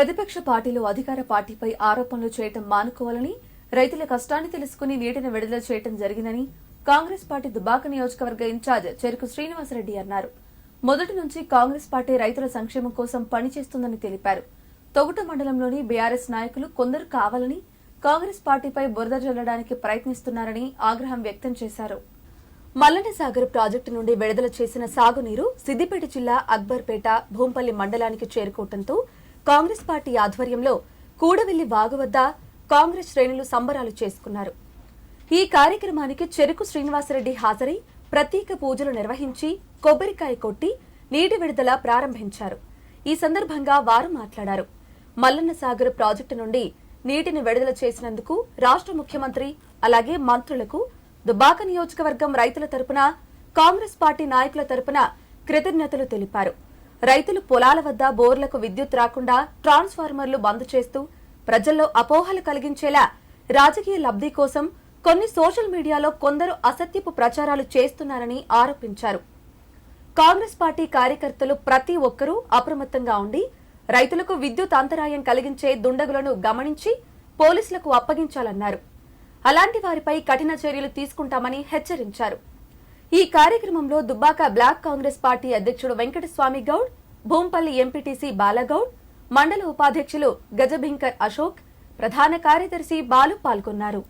ప్రతిపక్ష పార్టీలు అధికార పార్టీపై ఆరోపణలు చేయటం మానుకోవాలని రైతుల కష్టాన్ని తెలుసుకుని నీటిని విడుదల చేయటం జరిగిందని కాంగ్రెస్ పార్టీ దుబాక నియోజకవర్గ ఇన్ఛార్జ్ చెరుకు శ్రీనివాసరెడ్డి అన్నారు. మొదటి నుంచి కాంగ్రెస్ పార్టీ రైతుల సంక్షేమం కోసం పనిచేస్తుందని తెలిపారు. తొగుట మండలంలోని బీఆర్ఎస్ నాయకులు కొందరు కావాలని కాంగ్రెస్ పార్టీపై బురద జల్లడానికి ప్రయత్నిస్తున్నారని ఆగ్రహం వ్యక్తం చేశారు. మల్లన్న సాగర్ ప్రాజెక్టు నుండి విడుదల చేసిన సాగునీరు సిద్దిపేట జిల్లా అక్బర్పేట భూంపల్లి మండలానికి చేరుకోవడంతో కాంగ్రెస్ పార్టీ ఆధ్వర్యంలో కూడవెల్లి వాగు వద్ద కాంగ్రెస్ శ్రేణులు సంబరాలు చేసుకున్నారు. ఈ కార్యక్రమానికి చెరుకు శ్రీనివాసరెడ్డి హాజరై ప్రత్యేక పూజలు నిర్వహించి కొబ్బరికాయ కొట్టి నీటి విడుదల ప్రారంభించారు. ఈ సందర్భంగా వారు మాట్లాడారు. మల్లన్న సాగర్ ప్రాజెక్టు నుండి నీటిని విడుదల చేసినందుకు రాష్ట్ర ముఖ్యమంత్రి అలాగే మంత్రులకు దుబాక నియోజకవర్గం రైతుల తరపున కాంగ్రెస్ పార్టీ నాయకుల తరపున కృతజ్ఞతలు తెలిపారు. రైతులు పొలాల వద్ద బోర్లకు విద్యుత్ రాకుండా ట్రాన్స్ఫార్మర్లు బంద్ చేస్తూ ప్రజల్లో అపోహలు కలిగించేలా రాజకీయ లబ్ధి కోసం కొన్ని సోషల్ మీడియాలో కొందరు అసత్యపు ప్రచారాలు చేస్తున్నారని ఆరోపించారు. కాంగ్రెస్ పార్టీ కార్యకర్తలు ప్రతి ఒక్కరూ అప్రమత్తంగా ఉండి రైతులకు విద్యుత్ అంతరాయం కలిగించే దుండగులను గమనించి పోలీసులకు అప్పగించాలన్నారు. అలాంటి వారిపై కఠిన చర్యలు తీసుకుంటామని హెచ్చరించారు. ఈ కార్యక్రమంలో దుబ్బాక బ్లాక్ కాంగ్రెస్ పార్టీ అధ్యక్షుడు వెంకటస్వామి గౌడ్ భూంపల్లి ఎంపీటీసీ బాలగౌడ్ మండల ఉపాధ్యక్షులు గజభింకర్ అశోక్ ప్రధాన కార్యదర్శి బాలు పాల్గొన్నారు.